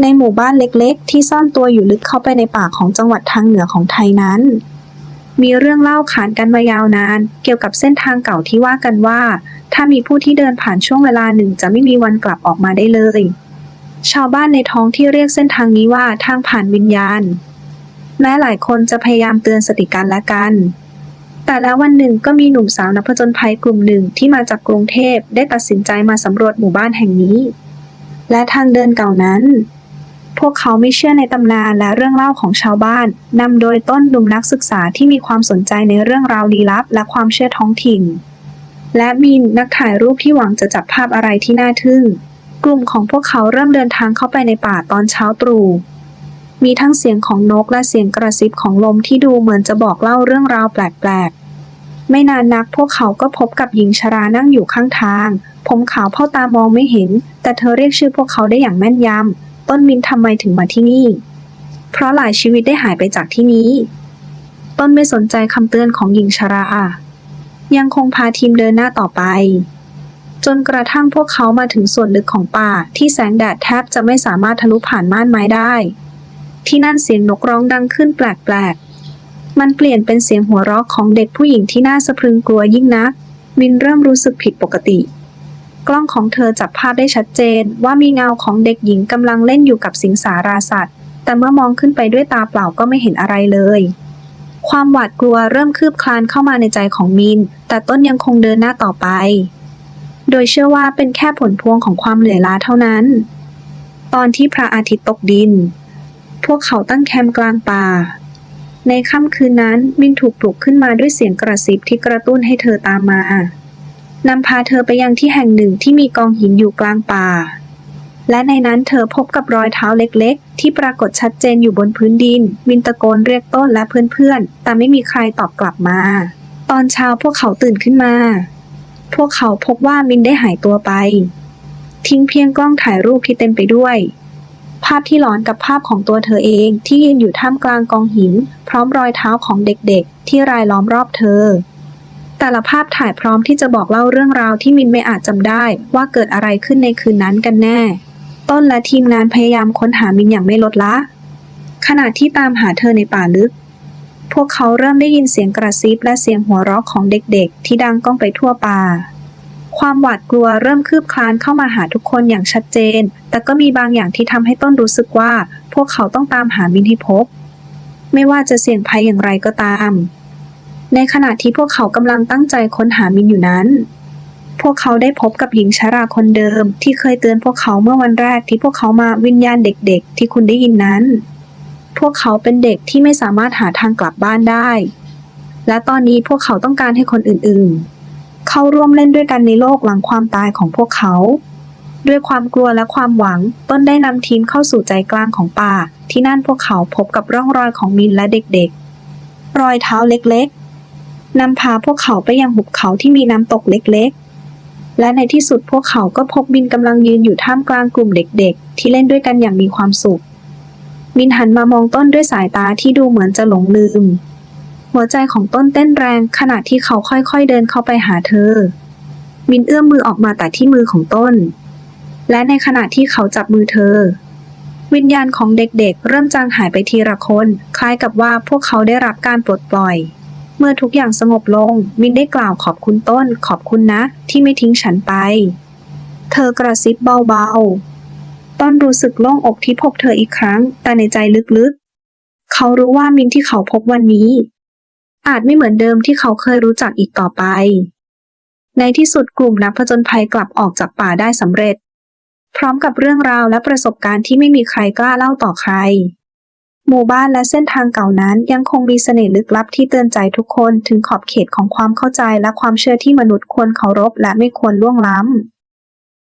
ในหมู่บ้านเล็กๆ ที่ซ่อนตัวอยู่ลึกเข้าไปในป่าของจังหวัดทางเหนือของไทยนั้น มีเรื่องเล่าขานกันมายาวนาน เกี่ยวกับเส้นทางเก่าที่ว่ากันว่า ถ้ามีผู้ที่เดินผ่านช่วงเวลาหนึ่งจะไม่มีวันกลับออกมาได้เลย ชาวบ้านในท้องที่เรียกเส้นทางนี้ว่าทางผ่านวิญญาณ แม้หลายคนจะพยายามเตือนสติกันและกันแต่แล้ววันหนึ่งก็มีหนุ่มสาวนักผจญภัยกลุ่มหนึ่งที่มาจากกรุงเทพได้ตัดสินใจมาสำรวจหมู่บ้านแห่งนี้ และทางเดินเก่านั้น พวกเขาไม่เชื่อในตำนานและเรื่องเล่าของชาวบ้าน นำโดยต้นหนุ่มนักศึกษาที่มีความสนใจในเรื่องราวลี้ลับ และความเชื่อท้องถิ่น และมีนักถ่ายรูปที่หวังจะจับภาพอะไรที่น่าทึ่ง กลุ่มของพวกเขาเริ่มเดินทางเข้าไปในป่าตอนเช้าตรู่ มีทั้งเสียงของนกและเสียงกระซิบของลมที่ดูเหมือนจะบอกเล่าเรื่องราวแปลกๆ ไม่นานนักพวกเขาก็พบกับหญิงชรานั่งอยู่ข้างทาง ผมขาวเผ่าตามองไม่เห็น แต่เธอเรียกชื่อพวกเขาได้อย่างแม่นยำ ต้นมินทำไมถึงมาที่นี่ เพราะหลายชีวิตได้หายไปจากที่นี้ ต้นไม่สนใจคำเตือนของหญิงชรายังคงพาทีมเดินหน้าต่อไป จนกระทั่งพวกเขามาถึงส่วนลึกของป่าที่แสงแดดแทบจะไม่สามารถทะลุผ่านม่านไม้ได้ ที่นั่นเสียงนกร้องดังขึ้นแปลกๆ มันเปลี่ยนเป็นเสียงหัวเราะของเด็กผู้หญิงที่น่าสะพรึงกลัวยิ่งนัก มินเริ่มรู้สึกผิดปกติ กล้องของเธอจับภาพได้ชัดเจนว่ามีเงาของเด็กหญิงกำลังเล่นอยู่กับสิงสาราสัตว์ แต่เมื่อมองขึ้นไปด้วยตาเปล่าก็ไม่เห็นอะไรเลย ความหวาดกลัวเริ่มคืบคลานเข้ามาในใจของมิน แต่ต้นยังคงเดินหน้าต่อไป โดยเชื่อว่าเป็นแค่ผลพวงของความเหนื่อยล้าเท่านั้น ตอนที่พระอาทิตย์ตกดิน พวกเขาตั้งแคมป์กลางป่า ในค่ำคืนนั้นมินถูกปลุกขึ้นมาด้วยเสียงกระซิบที่กระตุ้นให้เธอตามมา นำพาเธอไปยังที่แห่งหนึ่งที่มีกองหินอยู่กลางป่า และในนั้นเธอพบกับรอยเท้าเล็กๆ ที่ปรากฏชัดเจนอยู่บนพื้นดินมินตะโกนเรียกต้นและเพื่อนๆ แต่ไม่มีใครตอบกลับมา ตอนเช้าพวกเขาตื่นขึ้นมา พวกเขาพบว่ามินได้หายตัวไป ทิ้งเพียงกล้องถ่ายรูปที่เต็มไปด้วย ภาพที่หลอนกับภาพของตัวเธอเองที่ยืนอยู่ท่ามกลางกองหิน พร้อมรอยเท้าของเด็กๆ ที่รายล้อมรอบเธอ แต่ละภาพถ่ายพร้อมที่จะบอกเล่าเรื่องราวที่มินไม่อาจจำได้ ว่าเกิดอะไรขึ้นในคืนนั้นกันแน่ ต้นและทีมงานพยายามค้นหามินอย่างไม่ลดละ ขณะที่ตามหาเธอในป่าลึก พวกเขาเริ่มได้ยินเสียงกระซิบและเสียงหัวเราะของเด็กๆ ที่ดังก้องไปทั่วป่า ความหวาดกลัวเริ่มคืบคลานเข้ามาหาทุกคนอย่างชัดเจน แต่ก็มีบางอย่างที่ทำให้ต้นรู้สึกว่า พวกเขาต้องตามหามินให้พบ ไม่ว่าจะเสี่ยงภัยอย่างไรก็ตาม ในขณะที่พวกเขากำลังตั้งใจค้นหามินอยู่นั้น พวกเขาได้พบกับหญิงชราคนเดิม ที่เคยเตือนพวกเขาเมื่อวันแรกที่พวกเขามาวิญญาณเด็กๆ ที่คุณได้ยินนั้น พวกเขาเป็นเด็กที่ไม่สามารถหาทางกลับบ้านได้ และตอนนี้พวกเขาต้องการให้คนอื่นๆ เข้าร่วมเล่นด้วยกันในโลกหลังความตายของพวกเขาด้วยความกลัวและความหวัง ต้นได้นำทีมเข้าสู่ใจกลางของป่า ที่นั่นพวกเขาพบกับร่องรอยของมินและเด็กๆ รอยเท้าเล็กๆ นำพาพวกเขาไปยังหุบเขาที่มีน้ำตกเล็กๆ และในที่สุดพวกเขาก็พบมินกำลังยืนอยู่ท่ามกลางกลุ่มเด็กๆ ที่เล่นด้วยกันอย่างมีความสุข มินหันมามองต้นด้วยสายตาที่ดูเหมือนจะหลงลืม หัวใจของต้นเต้นแรงขณะที่เขาค่อยๆเดินเข้าไปหาเธอ มินเอื้อมมือออกมาแต่ที่มือของต้น และในขณะที่เขาจับมือเธอวิญญาณของเด็กๆ เริ่มจางหายไปทีละคน คล้ายกับว่าพวกเขาได้รับการปลดปล่อย เมื่อทุกอย่างสงบลง มินได้กล่าวขอบคุณต้น ขอบคุณนะ ที่ไม่ทิ้งฉันไป เธอกระซิบเบาๆ ต้นรู้สึกโล่งอกที่พบเธออีกครั้ง แต่ในใจลึกๆ เขารู้ว่ามินที่เขาพบวันนี้ อาจไม่เหมือนเดิมที่เขาเคยรู้จักอีกต่อไป ในที่สุดกลุ่มนักผจญภัยกลับออกจากป่าได้สำเร็จ พร้อมกับเรื่องราวและประสบการณ์ที่ไม่มีใครกล้าเล่าต่อใคร หมู่บ้านและเส้นทางเก่านั้นยังคงมีเสน่ห์ลึกลับที่เตือนใจทุกคนถึงขอบเขตของความเข้าใจและความเชื่อที่มนุษย์ควรเคารพและไม่ควรล่วงล้ำ